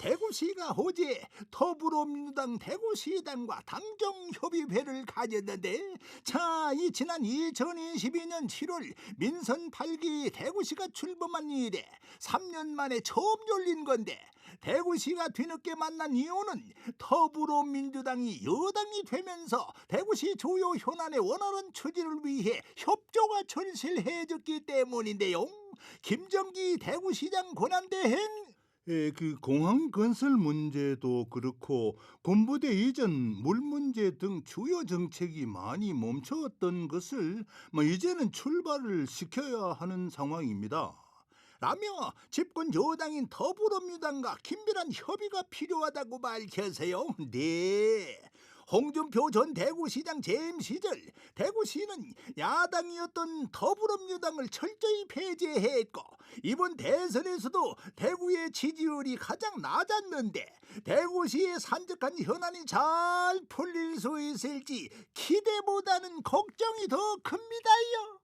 대구시가 어제 더불어민주당 대구시당과 당정협의회를 가졌는데 자, 이 지난 2022년 7월 민선 8기 대구시가 출범한 이래 3년 만에 처음 열린 건데 대구시가 뒤늦게 만난 이유는 더불어민주당이 여당이 되면서 대구시 주요 현안의 원활한 추진을 위해 협조가 절실해졌기 때문인데요. 김정기 대구시장 권한대행 예, 그 공항 건설 문제도 그렇고 군부대 이전 물 문제 등 주요 정책이 많이 멈추었던 것을 뭐 이제는 출발을 시켜야 하는 상황입니다. 라며 집권 여당인 더불어민주당과 긴밀한 협의가 필요하다고 밝혀서요. 네. 홍준표 전 대구시장 재임 시절 대구시는 야당이었던 더불어민주당을 철저히 폐지했고 이번 대선에서도 대구의 지지율이 가장 낮았는데 대구시의 산적한 현안이 잘 풀릴 수 있을지 기대보다는 걱정이 더 큽니다요.